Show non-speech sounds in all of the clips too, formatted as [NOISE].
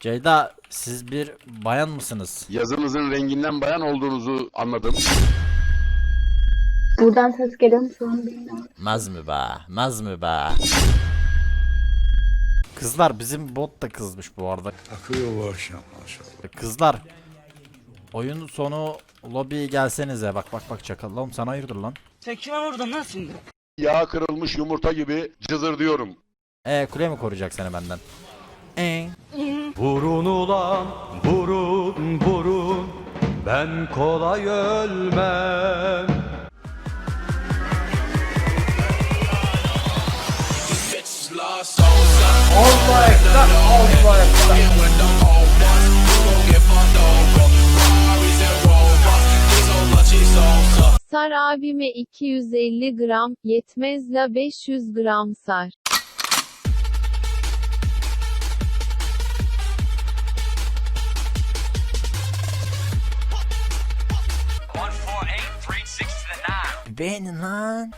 Ceyda siz bir bayan mısınız? Yazınızın renginden bayan olduğunuzu anladım. Buradan ses geliyor mu şu an bilmiyorum. Mez mi be? Mez mi be? Kızlar bizim bot da kızmış bu arada. Akıyor bu akşam maşallah. Kızlar oyun sonu lobiye gelsenize. Bak bak bak çakal. Oğlum sen hayırdır lan? Sen kime vurdun lan şimdi? Yağ kırılmış yumurta gibi cızır diyorum. E kule mi koruyacak seni benden? E. Vurun ulan vurun vurun ben kolay ölmem Sar abime 250 gram, yetmez la 500 gram sar. Beğenin lan.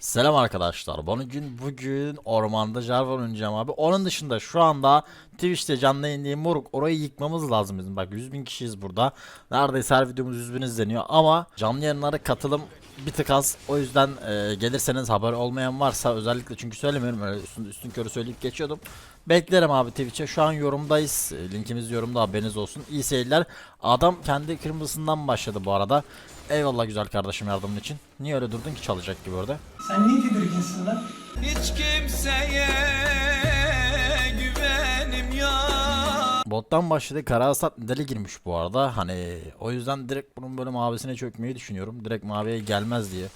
Selam arkadaşlar. Bugün bugün ormanda Jarvan oynayacağım abi. Onun dışında şu anda Twitch'te canlı yayınlayayım moruk. Orayı yıkmamız lazım bizim. Bak 100 bin kişiyiz burada. Neredeyse her videomuz 100 bin izleniyor. Ama canlı yayınlara katılım bir tık az. O yüzden e, gelirseniz haber olmayan varsa özellikle çünkü söylemiyorum öyle üstün, üstün körü söyleyip geçiyordum. Beklerim abi Twitch'e. Şu an yorumdayız. E, Linkimiz yorumda haberiniz olsun. İyi seyirler. Adam kendi kırmızısından başladı bu arada. Eyvallah güzel kardeşim yardımın için. Niye öyle durdun ki çalacak gibi orada? Sen niye tedirginsin lan? Hiç kimseye güvenim yok. Bottan başladı. Kara hasat deli girmiş bu arada. Hani o yüzden direkt bunun böyle mavisine çökmeyi düşünüyorum. Direkt maviye gelmez diye.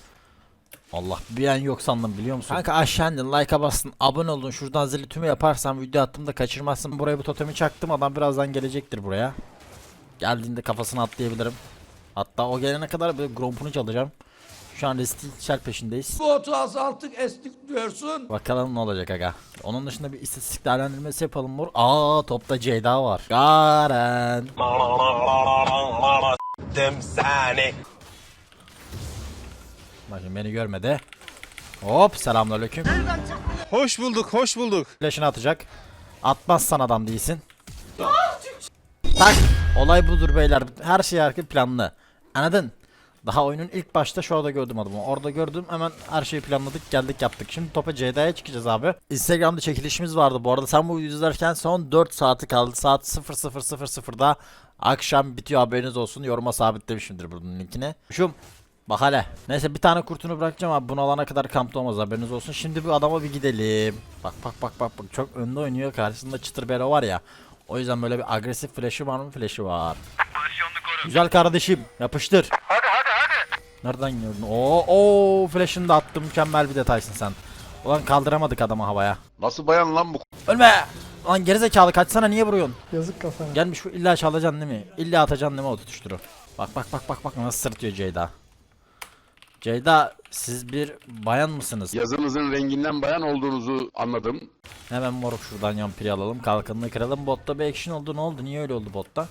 Allah bir an yok sandım biliyor musun? Kanka aşağı indin like'a bastın abone olun şuradan zili tümü yaparsan video attığımda kaçırmazsın. Buraya bu totemi çaktım adam birazdan gelecektir buraya. Geldiğinde kafasına atlayabilirim. Hatta o gelene kadar böyle grompunu çalacağım. Şu an Restil peşindeyiz. Bu otu azalttık estik diyorsun Bakalım ne olacak aga. Onun dışında bir istatistik değerlendirmesi yapalım mor. Aa topta Ceyda var. Garen. Dem Bakın beni görmedi. Hop selamünaleyküm. Hoş bulduk, hoş bulduk. Flash'ını atacak. Atmazsan adam değilsin. Tak. Olay budur beyler. Her şey arka planlı. Anladın? Daha oyunun ilk başta şu anda gördüm adamı. Orada gördüm hemen her şeyi planladık geldik yaptık. Şimdi topa CD'ye çıkacağız abi. Instagram'da çekilişimiz vardı bu arada. Sen bu videoyu izlerken son 4 saati kaldı. Saat 00.00'da akşam bitiyor haberiniz olsun. Yoruma sabitlemişimdir bunun linkini. Şum Bak hele. Neyse bir tane kurtunu bırakacağım abi. Bunu alana kadar kampta olmaz haberiniz olsun. Şimdi bu adama bir gidelim. Bak bak bak bak bak. Çok önde oynuyor. Karşısında çıtır bero var ya. O yüzden böyle bir agresif flash'ı var mı? Flash'ı var. Güzel kardeşim. Yapıştır. Hadi hadi hadi. Nereden gördün? Oo, oo flash'ını da attım. Mükemmel bir detaysın sen. Ulan kaldıramadık adamı havaya. Nasıl bayan lan bu? Ölme. Lan gerizekalı kaçsana niye vuruyorsun? Yazık kafana. Gelmiş bu illa çalacaksın değil mi? İlla atacaksın değil mi o tutuşturu? Bak bak bak bak bak nasıl sırtıyor Ceyda. Ceyda siz bir bayan mısınız? Yazınızın renginden bayan olduğunuzu anladım. Hemen moruk şuradan yan piri alalım. Kalkanını kıralım. Botta bir action oldu. Ne oldu? Niye öyle oldu botta?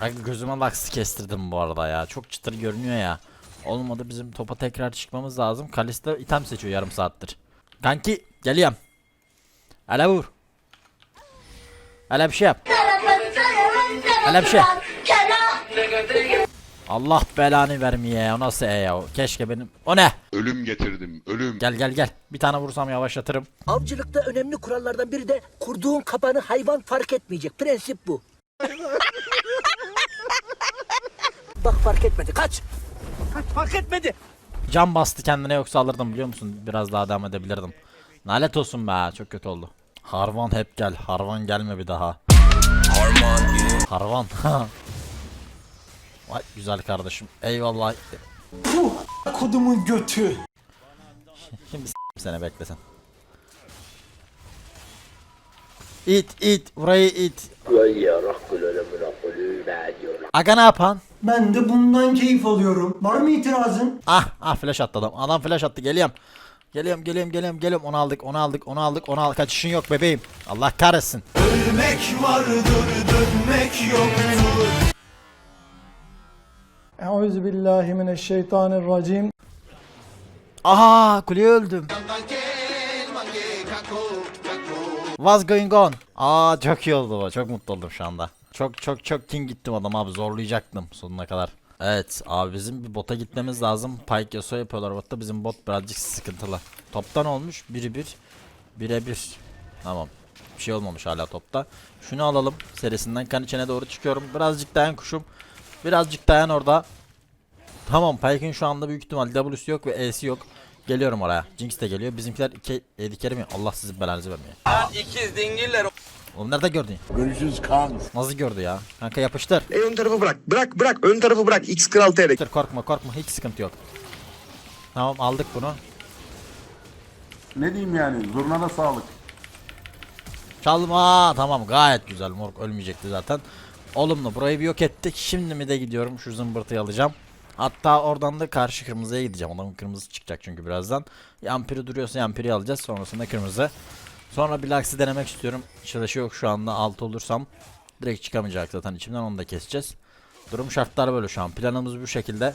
Ay gözüme laksı kestirdim bu arada ya. Çok çıtır görünüyor ya. Olmadı bizim topa tekrar çıkmamız lazım. Kalista item seçiyor yarım saattir. Kanki geliyorum. Hele vur. Hele bir şey yap. Hele bir şey. Allah belanı vermeye. O nasıl e ya? Keşke benim. O ne? Ölüm getirdim, ölüm. Gel gel gel. Bir tane vursam yavaşlatırım. Avcılıkta önemli kurallardan biri de kurduğun kapanı hayvan fark etmeyecek. Prensip bu. [LAUGHS] Bak fark etmedi. Kaç. Kaç fark etmedi. Cam bastı kendine yoksa alırdım biliyor musun? Biraz daha devam edebilirdim. Nalet olsun be çok kötü oldu. Harvan hep gel. Harvan gelme bir daha. Harvan. [LAUGHS] Vay güzel kardeşim. Eyvallah. Kodumun götü. [LAUGHS] Şimdi seni beklesen. İt it burayı it. Aga ne yapan? Ben de bundan keyif alıyorum. Var mı itirazın? Ah ah flash attı adam. Adam flash attı geliyorum. Geliyorum geliyorum geliyorum geliyorum onu aldık onu aldık onu aldık onu aldık kaçışın yok bebeğim. Allah kahretsin. Ölmek vardır, dönmek yoktur. Euzubillahimineşşeytanirracim. Aha kuleye öldüm. What's going on? Aa çok iyi oldu bu. Çok mutlu oldum şu anda. Çok çok çok king gittim adam abi. Zorlayacaktım sonuna kadar. Evet abi bizim bir bota gitmemiz lazım. Pike Yasuo yapıyorlar botta. Bizim bot birazcık sıkıntılı. Toptan olmuş. Biri bir. Bire bir. Tamam. Bir şey olmamış hala topta. Şunu alalım. Serisinden kan içine doğru çıkıyorum. Birazcık dayan kuşum. Birazcık dayan orada. Tamam Pike'ın şu anda büyük ihtimal W'si yok ve E'si yok. Geliyorum oraya. Jinx de geliyor. Bizimkiler iki yedikleri mi? Allah sizin belanızı vermiyor. İkiz dingiller. Oğlum nerede gördün? Görüşürüz kan. Nasıl gördü ya? Kanka yapıştır. E ön tarafı bırak. Bırak bırak. Ön tarafı bırak. X Kral TR. Yapıştır korkma korkma hiç sıkıntı yok. Tamam aldık bunu. Ne diyeyim yani? Zurnada sağlık. Çalma tamam gayet güzel morg ölmeyecekti zaten. Olumlu burayı bir yok ettik. Şimdi mi de gidiyorum şu zımbırtıyı alacağım. Hatta oradan da karşı kırmızıya gideceğim. Adamın kırmızı çıkacak çünkü birazdan. Yampiri duruyorsa yampiri alacağız. Sonrasında kırmızı. Sonra bir laksi denemek istiyorum. Çalışı yok şu anda. Altı olursam direkt çıkamayacak zaten içimden onu da keseceğiz. Durum şartlar böyle şu an. Planımız bu şekilde.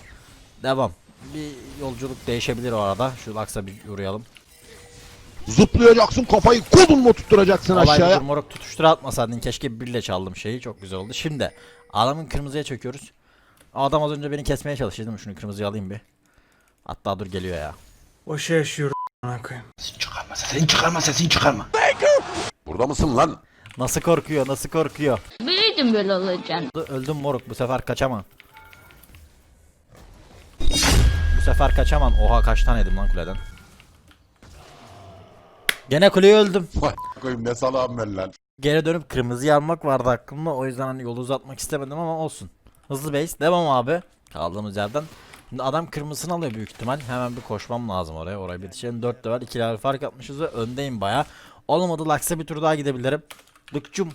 Devam. Bir yolculuk değişebilir o arada. Şu laksa bir uğrayalım. Zıplayacaksın kafayı kolunla tutturacaksın Olay aşağıya. budur moruk tutuştur atmasaydın keşke birle çaldım şeyi çok güzel oldu. Şimdi adamın kırmızıya çöküyoruz. Adam az önce beni kesmeye çalıştı değil mi? Şunu kırmızıya alayım bir. Hatta dur geliyor ya. Boşa yaşıyorum. a**ına koyayım. Burada mısın lan? Nasıl korkuyor nasıl korkuyor. Biliyordum böyle olacağını. Öldüm moruk bu sefer kaçamam. Bu sefer kaçamam. Oha kaç tane yedim lan kuleden. Gene kuleye öldüm. [LAUGHS] Vay koyayım ne salağım ben lan. Geri dönüp kırmızıyı almak vardı aklımda. O yüzden hani yolu uzatmak istemedim ama olsun. Hızlı base. Devam abi. Kaldığımız yerden. Şimdi adam kırmızısını alıyor büyük ihtimal. Hemen bir koşmam lazım oraya. Oraya bitişelim. 4 level 2 level fark atmışız ve öndeyim baya. Olmadı Laks'a bir tur daha gidebilirim. Lıkcum.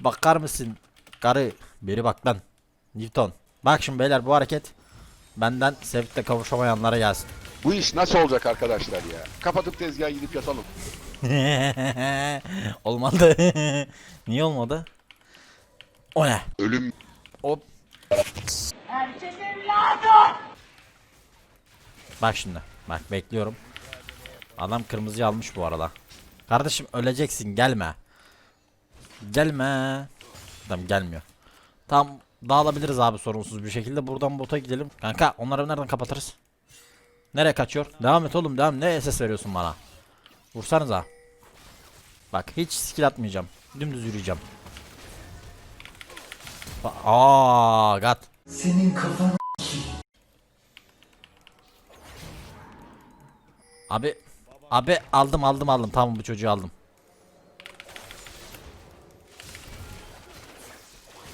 Bakar mısın? Karı. Biri bak lan. Newton. Bak şimdi beyler bu hareket. Benden sevdikle kavuşamayanlara gelsin. Bu iş nasıl olacak arkadaşlar ya? Kapatıp tezgaha gidip yatalım. [LAUGHS] olmadı. [LAUGHS] Niye olmadı? O ne? Ölüm Hop. Bak şimdi. Bak bekliyorum. Adam kırmızıyı almış bu arada. Kardeşim öleceksin gelme. Gelme. Tamam gelmiyor. Tam dağılabiliriz abi sorunsuz bir şekilde. Buradan bota gidelim. Kanka onları nereden kapatırız? Nereye kaçıyor? Devam et oğlum devam. Ne SS veriyorsun bana? Vursanıza. Bak hiç skill atmayacağım. Dümdüz yürüyeceğim. Ba- Aa, gat. Senin kafan Abi abi aldım aldım aldım. Tamam bu çocuğu aldım.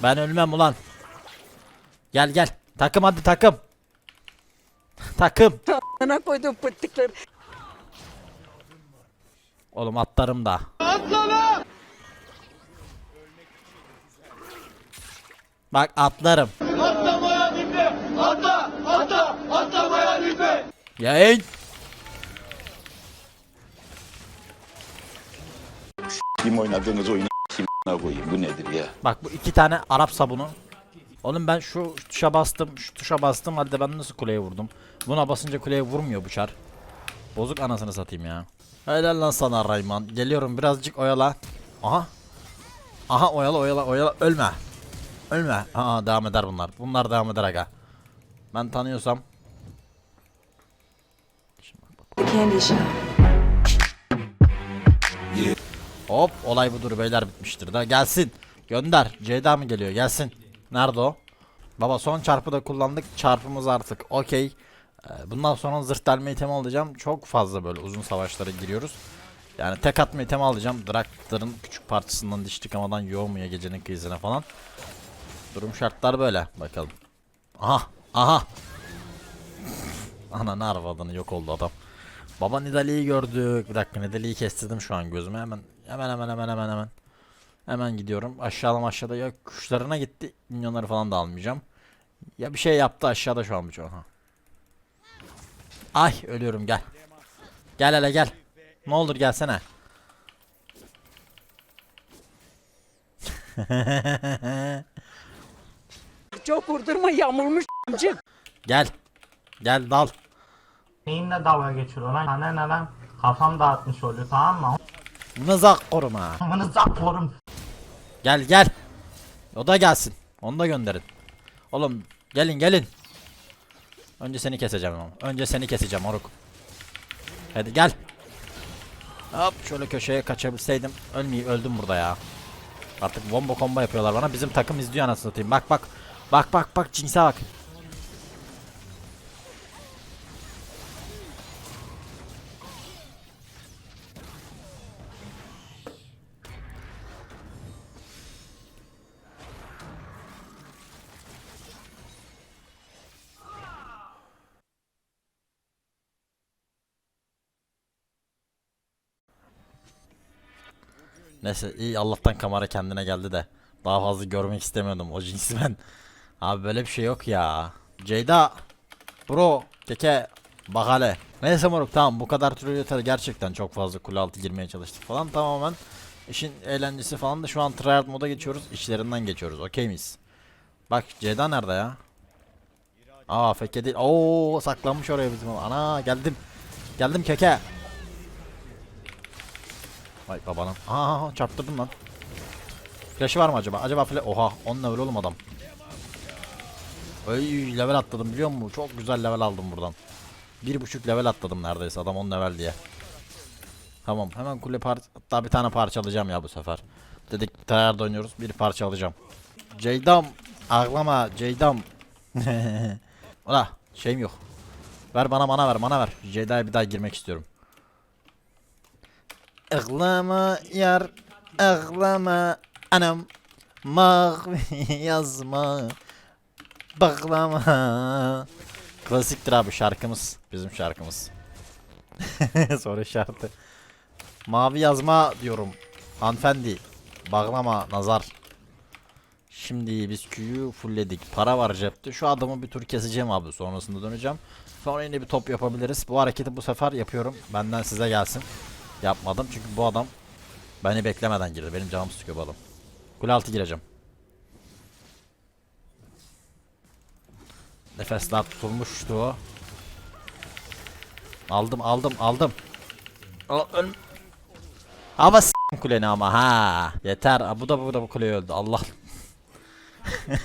Ben ölmem ulan. Gel gel. Takım hadi takım. Takım. Ana koydum pıttıkları. Oğlum atlarım da. Bak atlarım. Atlamaya dikkat. Atla, atla, atlamaya dikkat. Yayın. Kim oynadığınız oyunu kim koyayım. Bu nedir ya? Bak bu iki tane Arap sabunu. Oğlum ben şu tuşa bastım, şu tuşa bastım. Hadi ben nasıl kuleye vurdum? Buna basınca kuleye vurmuyor bu çar. Bozuk anasını satayım ya. Helal lan sana Rayman. Geliyorum birazcık oyala. Aha. Aha oyala oyala oyala. Ölme. Ölme. Aa devam eder bunlar. Bunlar devam eder aga. Ben tanıyorsam. Hop olay budur beyler bitmiştir da gelsin. Gönder. Ceyda mı geliyor? Gelsin. Nerede o? Baba son çarpı da kullandık. Çarpımız artık okey. Ee, Bundan sonra zırh delme itemi alacağım. Çok fazla böyle uzun savaşlara giriyoruz. Yani tek atma itemi alacağım. Draktar'ın küçük parçasından diş tıkamadan yoğmuya gecenin kıyısına falan. Durum şartlar böyle. Bakalım. Aha. Aha. Ana ne arvadını yok oldu adam. Baba Nidalee'yi gördük. Bir dakika Nidalee'yi kestirdim şu an gözüme. Hemen hemen hemen hemen hemen hemen. Hemen gidiyorum. Aşağıdan aşağıda ya kuşlarına gitti. Minyonları falan da almayacağım. Ya bir şey yaptı aşağıda şu an bu çoğu. Ha. Ay ölüyorum gel. Gel hele gel. Ne olur gelsene. [LAUGHS] Çok vurdurma yamulmuş cık. Gel. Gel dal. Neyinle dalga geçiyor lan? Hani neden kafam dağıtmış oluyor tamam mı? Bunu zak koruma. Amanı zaklarım. Gel gel. O da gelsin. Onu da gönderin. Oğlum gelin gelin. Önce seni keseceğim ama. Önce seni keseceğim moruk. Hadi gel. Hop şöyle köşeye kaçabilseydim. Ölmeyi öldüm burada ya. Artık bomba combo yapıyorlar bana. Bizim takım izliyor anasını satayım. Bak bak. Bak bak bak cinse bak. Neyse iyi Allah'tan kamera kendine geldi de. Daha fazla görmek istemiyordum o cinsi ben. [LAUGHS] Abi böyle bir şey yok ya. Ceyda. Bro. Keke. Bak hele. Neyse moruk tamam bu kadar türlü yeter gerçekten çok fazla kule altı girmeye çalıştık falan tamamen. işin eğlencesi falan da şu an tryhard moda geçiyoruz. işlerinden geçiyoruz. Okey miyiz? Bak Ceyda nerede ya? Aa feke değil. Oo saklanmış oraya bizim. Ana geldim. Geldim keke. Vay babanın. Aa çarptırdım lan. Flash'ı var mı acaba? Acaba flash... Oha 10 level oğlum adam. Öy level atladım biliyor musun? Çok güzel level aldım buradan. Bir buçuk level atladım neredeyse adam 10 level diye. Tamam hemen kule par hatta bir tane parça alacağım ya bu sefer. Dedik tryhard oynuyoruz bir parça alacağım. Ceydam ağlama Ceydam. [LAUGHS] Ola şeyim yok. Ver bana mana ver mana ver. Ceyda'ya bir daha girmek istiyorum. Ağlama yar ağlama anam. Mavi [LAUGHS] yazma Bağlama. Klasiktir abi şarkımız bizim şarkımız. [LAUGHS] Sonra şarkı. Mavi yazma diyorum. Hanımefendi Bağlama nazar. Şimdi biz Q'yu fullledik. Para var cepte. Şu adamı bir tur keseceğim abi. Sonrasında döneceğim. Sonra yine bir top yapabiliriz. Bu hareketi bu sefer yapıyorum. Benden size gelsin Yapmadım çünkü bu adam Beni beklemeden girdi benim canım sıkıyor bu adam Kule altı gireceğim Nefesler tutulmuştu o. Aldım aldım aldım. Al, ön... Ama s*** kuleni ama ha. Yeter. Bu da bu da bu kule öldü. Allah. [LAUGHS]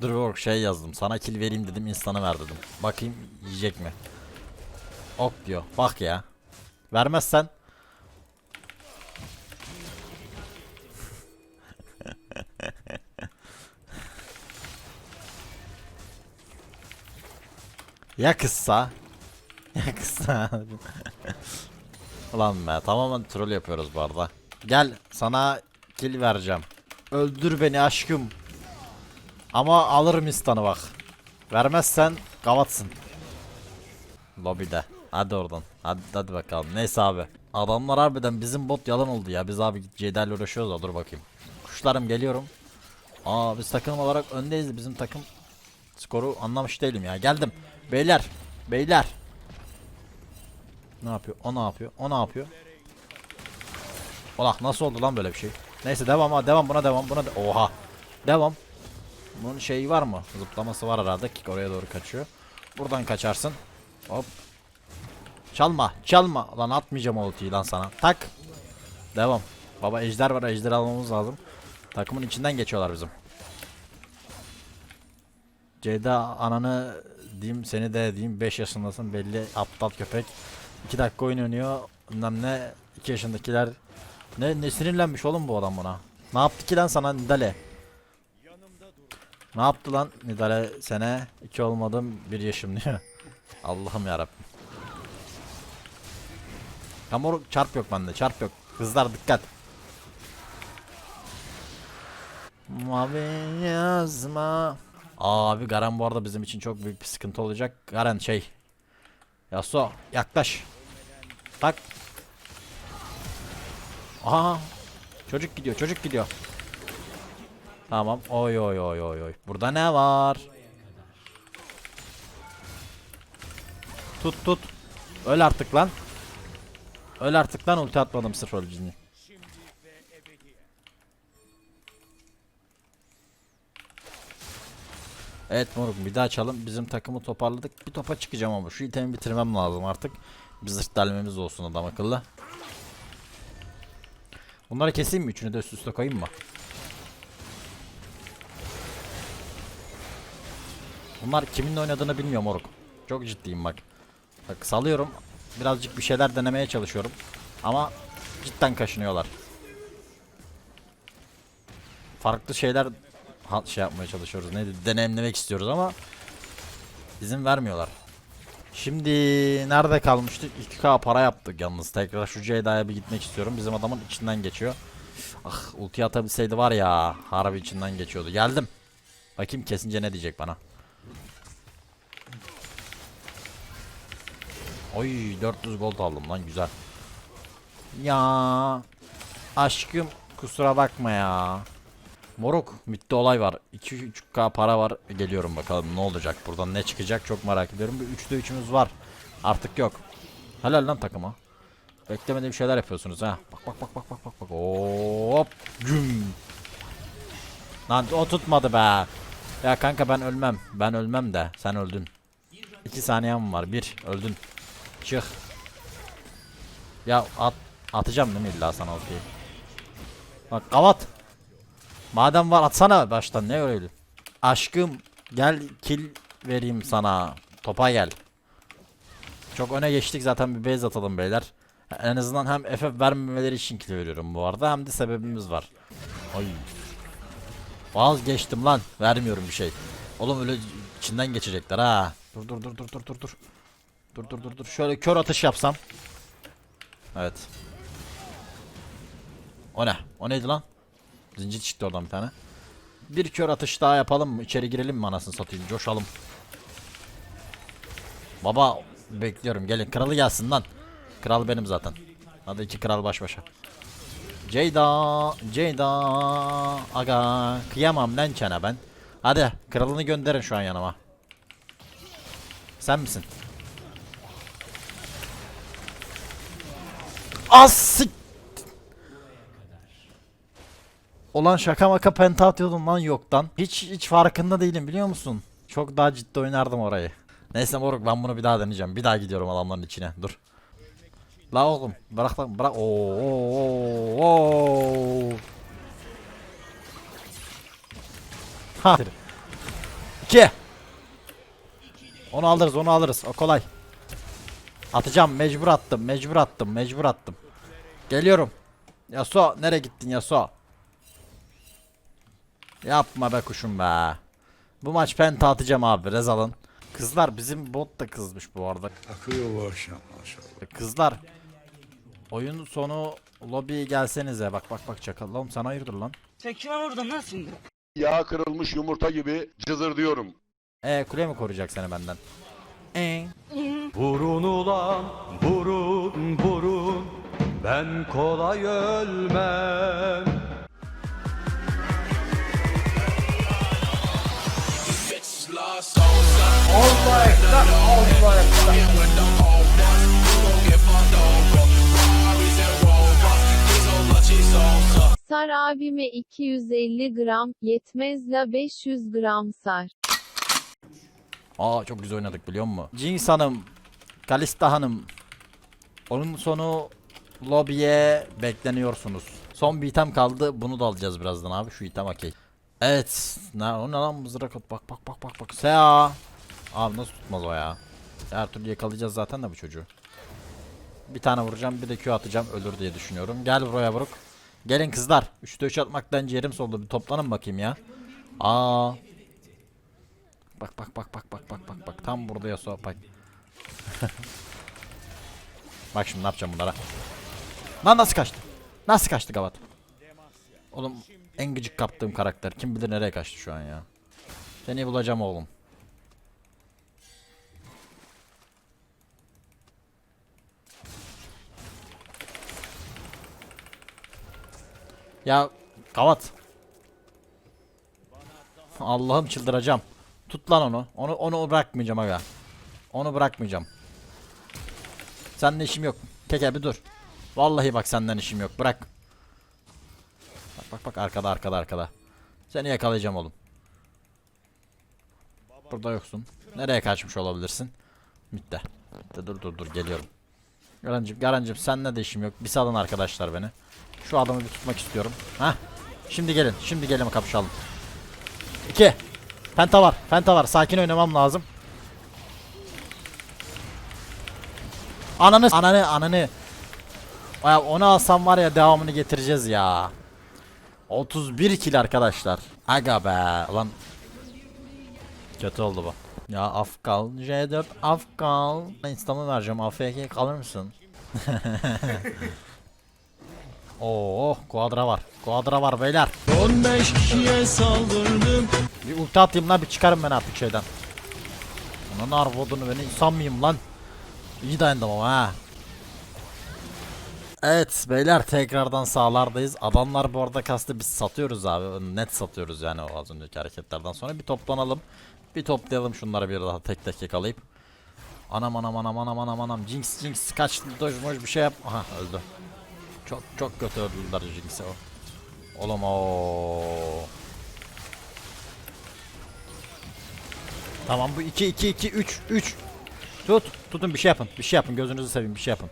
Dur şey yazdım. Sana kill vereyim dedim insana ver dedim. Bakayım yiyecek mi? Ok diyor. Bak ya. Vermezsen Ya kıssa. Ya kıssa. Ulan be tamamen troll yapıyoruz bu arada. Gel sana kill vereceğim. Öldür beni aşkım. Ama alırım istanı bak. Vermezsen kavatsın. Lobide. Hadi oradan. Hadi, hadi bakalım. Neyse abi. Adamlar harbiden bizim bot yalan oldu ya. Biz abi Ceyda ile uğraşıyoruz da dur bakayım. Kuşlarım geliyorum. Aa biz takım olarak öndeyiz. Bizim takım skoru anlamış değilim ya. Geldim. Beyler. Beyler. Ne yapıyor? O ne yapıyor? O ne yapıyor? Ola nasıl oldu lan böyle bir şey? Neyse devam ha devam buna devam buna de Oha. Devam. Bunun şeyi var mı? Zıplaması var herhalde ki oraya doğru kaçıyor. Buradan kaçarsın. Hop. Çalma, çalma. Lan atmayacağım o ultiyi lan sana. Tak. Devam. Baba ejder var, ejder almamız lazım. Takımın içinden geçiyorlar bizim. Ceyda ananı diyeyim seni de diyeyim 5 yaşındasın belli aptal köpek. 2 dakika oyun oynuyor. Bilmem ne 2 yaşındakiler ne ne sinirlenmiş oğlum bu adam buna. Ne yaptı ki lan sana Nidale? Ne yaptı lan Nidale sene 2 olmadım 1 yaşım diyor. [LAUGHS] Allah'ım yarabbim. Kamor çarp yok bende çarp yok. Kızlar dikkat. Mavi yazma. Abi Garen bu arada bizim için çok büyük bir sıkıntı olacak. Garen şey. Yasuo yaklaş. Tak. Aha. Çocuk gidiyor çocuk gidiyor. Tamam. Oy oy oy oy oy. Burada ne var? Tut tut. Öl artık lan. Öl artık lan ulti atmadım sırf öleceğini. Evet moruk bir daha açalım. Bizim takımı toparladık. Bir topa çıkacağım ama şu itemi bitirmem lazım artık. Bir zırt delmemiz olsun adam akıllı. Bunları keseyim mi? Üçünü de üst üste koyayım mı? Bunlar kiminle oynadığını bilmiyorum moruk. Çok ciddiyim bak. Bak salıyorum. Birazcık bir şeyler denemeye çalışıyorum. Ama cidden kaşınıyorlar. Farklı şeyler şey yapmaya çalışıyoruz. Neydi? Deneyimlemek istiyoruz ama izin vermiyorlar. Şimdi nerede kalmıştık? 2K para yaptık yalnız. Tekrar şu Ceyda'ya bir gitmek istiyorum. Bizim adamın içinden geçiyor. Ah ulti atabilseydi var ya. Harbi içinden geçiyordu. Geldim. Bakayım kesince ne diyecek bana. Oy 400 gold aldım lan güzel. Ya aşkım kusura bakma ya. Moruk midde olay var. 2-3k para var. Geliyorum bakalım ne olacak buradan ne çıkacak çok merak ediyorum. Bir 3'te 3'ümüz var. Artık yok. Helal lan takıma. Beklemediğim şeyler yapıyorsunuz ha. Bak bak bak bak bak bak bak. Hop. Güm. Lan o tutmadı be. Ya kanka ben ölmem. Ben ölmem de sen öldün. 2 saniyem var. 1 öldün. Çık. Ya at atacağım değil mi illa sana okey. Bak kavat. Madem var atsana baştan ne öyle. Aşkım gel kill vereyim sana. Topa gel. Çok öne geçtik zaten bir base atalım beyler. En azından hem FF vermemeleri için kill veriyorum bu arada hem de sebebimiz var. Ay. Vazgeçtim lan. Vermiyorum bir şey. Oğlum öyle içinden geçecekler ha. Dur dur dur dur dur dur dur. Dur dur dur dur. Şöyle kör atış yapsam. Evet. O ne? O neydi lan? Zincir çıktı oradan bir tane. Bir kör atış daha yapalım mı? İçeri girelim mi anasını satayım? Coşalım. Baba bekliyorum. Gelin kralı gelsin lan. Kral benim zaten. Hadi iki kral baş başa. Ceyda, Ceyda, aga kıyamam lan çene ben. Hadi kralını gönderin şu an yanıma. Sen misin? As Olan şaka maka penta atıyordum lan yoktan. Hiç hiç farkında değilim biliyor musun? Çok daha ciddi oynardım orayı. Neyse moruk ben bunu bir daha deneyeceğim. Bir daha gidiyorum adamların içine. Dur. La oğlum bırak lan bırak. Oo, oo, oo. Ha. İki. Onu alırız onu alırız. O kolay. Atacağım mecbur attım mecbur attım mecbur attım. Geliyorum. Yasuo nereye gittin Yasuo? Yapma be kuşum be. Bu maç penta atacağım abi Rezal'ın. Kızlar bizim bot da kızmış bu arada. Akıyor bu akşam maşallah. Kızlar oyun sonu lobiye gelsenize bak bak bak çakal oğlum sen hayırdır lan. Yağ kırılmış yumurta gibi cızır diyorum. E kule mi koruyacak seni benden? E Vurun ulan vurun vurun. Ben kolay ölmem. Sar abime 250 gram, yetmez la 500 gram sar. Aa çok güzel oynadık biliyor musun? Jinx Hanım, Kalista Hanım. Onun sonu lobiye bekleniyorsunuz. Son bir item kaldı. Bunu da alacağız birazdan abi. Şu item okey. Evet. Ne, o ne lan mızrak at. Bak bak bak bak bak. Sea. Abi nasıl tutmaz o ya? Her türlü yakalayacağız zaten de bu çocuğu. Bir tane vuracağım bir de Q atacağım ölür diye düşünüyorum. Gel buraya Brook. Gelin kızlar. 3'te 3 atmaktan ciğerim soldu. Bir toplanın bakayım ya. Aa. Bak bak bak bak bak bak bak bak tam burada Yasuo bak. [LAUGHS] bak şimdi ne yapacağım bunlara. Lan nasıl kaçtı? Nasıl kaçtı Gavat? Oğlum en gıcık kaptığım karakter. Kim bilir nereye kaçtı şu an ya. Seni bulacağım oğlum. Ya Gavat. Allah'ım çıldıracağım. Tut lan onu. Onu onu bırakmayacağım aga. Onu bırakmayacağım. Seninle işim yok. Keke bir dur. Vallahi bak senden işim yok. Bırak. Bak bak bak arkada arkada arkada. Seni yakalayacağım oğlum. Burada yoksun. Nereye kaçmış olabilirsin? Mitte. Mitte dur dur dur geliyorum. Garancım Garancım seninle de işim yok. Bir salın arkadaşlar beni. Şu adamı bir tutmak istiyorum. Hah. Şimdi gelin. Şimdi gelin kapışalım. 2. Penta var. Penta var. Sakin oynamam lazım. Ananı ananı ananı. Ya onu alsam var ya devamını getireceğiz ya. 31 kill arkadaşlar. Aga be. Ulan kötü oldu bu. Ya Afgal J4 Afgal. Insta'mı vereceğim. AFK kalır mısın? [LAUGHS] Oo, kuadra var. Kuadra var beyler. 15 kişiye saldırdım. Bir ulti atayım lan bir çıkarım ben artık şeyden. Onun arvodunu beni insan mıyım lan? İyi dayandım ama ha. Evet beyler tekrardan sağlardayız. Adamlar bu arada kastı biz satıyoruz abi. Net satıyoruz yani o az önceki hareketlerden sonra. Bir toplanalım. Bir toplayalım şunları bir daha tek tek yakalayıp. Anam anam anam anam anam anam. Jinx Jinx kaç doj moj bir şey yap. Aha öldü. Çok çok kötü öldürdüler Jinx'e o. Oğlum o. Tamam bu 2 2 2 3 3. Tut. Tutun bir şey yapın. Bir şey yapın. Gözünüzü seveyim bir şey yapın.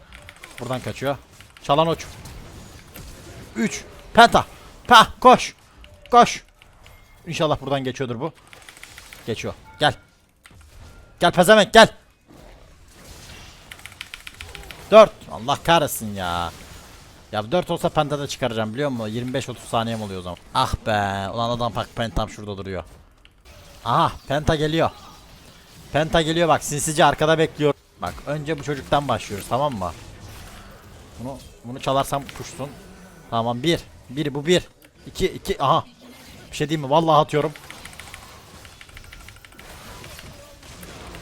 Buradan kaçıyor. Çalan uç. 3. Penta. Pa koş. Koş. İnşallah buradan geçiyordur bu. Geçiyor. Gel. Gel pezemek gel. 4. Allah kahretsin ya. Ya 4 olsa Penta'da çıkaracağım biliyor musun? 25-30 saniyem oluyor o zaman. Ah be. Ulan adam bak Pentam şurada duruyor. Aha Penta geliyor. Penta geliyor bak sinsice arkada bekliyor. Bak önce bu çocuktan başlıyoruz tamam mı? Bunu bunu çalarsam kuşsun. Tamam bir. Bir bu bir. İki iki aha. Bir şey diyeyim mi? Vallahi atıyorum.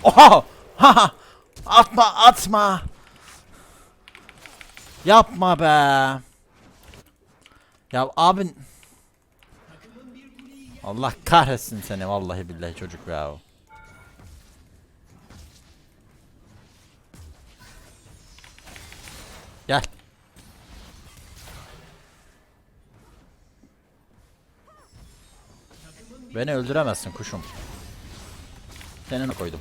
Oha! Ha! Atma atma. Yapma be. Ya abin Allah kahretsin seni vallahi billahi çocuk ya. Gel. Beni öldüremezsin kuşum. Senin koydum.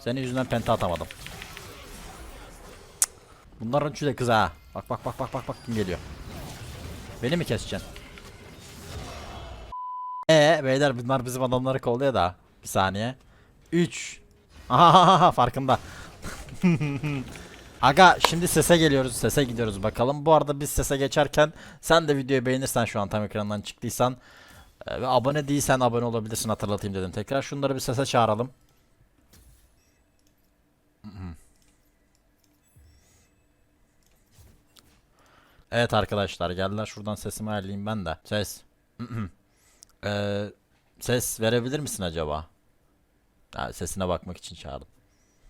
Senin yüzünden penta atamadım. Bunların üçü de kız ha. Bak bak bak bak bak bak kim geliyor. Beni mi keseceksin? Ee beyler bunlar bizim adamları kolluyor da. Bir saniye. 3 Aha farkında. [LAUGHS] Aga şimdi sese geliyoruz. Sese gidiyoruz bakalım. Bu arada biz sese geçerken sen de videoyu beğenirsen şu an tam ekrandan çıktıysan e, ve abone değilsen abone olabilirsin hatırlatayım dedim tekrar. Şunları bir sese çağıralım. Evet arkadaşlar geldiler şuradan sesimi ayarlayayım ben de. Ses. [CLEARS THROAT] Ee, ses verebilir misin acaba? Ha, sesine bakmak için çağırdım.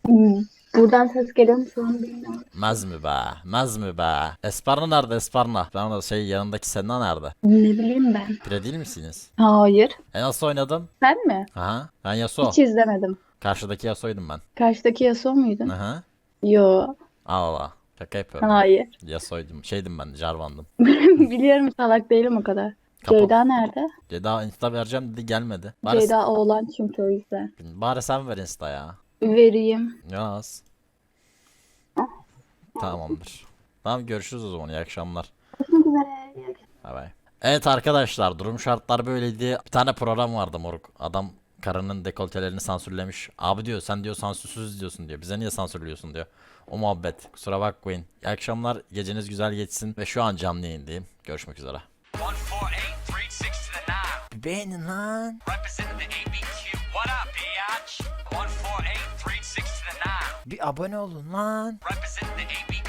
Hmm. Buradan ses geliyor mu şu an bilmiyorum. Mez mi be? Mez mi be? Esparna nerede Esparna? Ben da şey yanındaki Senna nerede? Ne bileyim ben. Bire değil misiniz? Hayır. E nasıl oynadım? Sen mi? Aha. Ben Yasuo. Hiç izlemedim. Karşıdaki Yasuo'ydum ben. Karşıdaki Yasuo muydun? Aha. Yo. Allah. Şaka yapıyorum. Hayır. Yasuo'ydum. Şeydim ben Jarvan'dım. [LAUGHS] Biliyorum salak değilim o kadar. Kapat. Ceyda nerede? Ceyda insta vereceğim dedi gelmedi. Bari, Ceyda oğlan çünkü o yüzden. bari sen ver insta ya. Vereyim. Yaz. Tamamdır. Tamam görüşürüz o zaman. İyi akşamlar. Görüşmek üzere. Bay bay. Evet arkadaşlar durum şartlar böyleydi. Bir tane program vardı moruk. Adam karının dekoltelerini sansürlemiş. Abi diyor sen diyor sansürsüz diyorsun diyor. Bize niye sansürlüyorsun diyor. O muhabbet. Kusura bakmayın. İyi akşamlar. Geceniz güzel geçsin. Ve şu an canlı yayındayım. Görüşmek üzere. 148, 36 to the 9. Beğenin lan. Representing the ABQ. What up, biatch? 148, 36 to the 9. Bir abone olun lan. Representing the ABQ.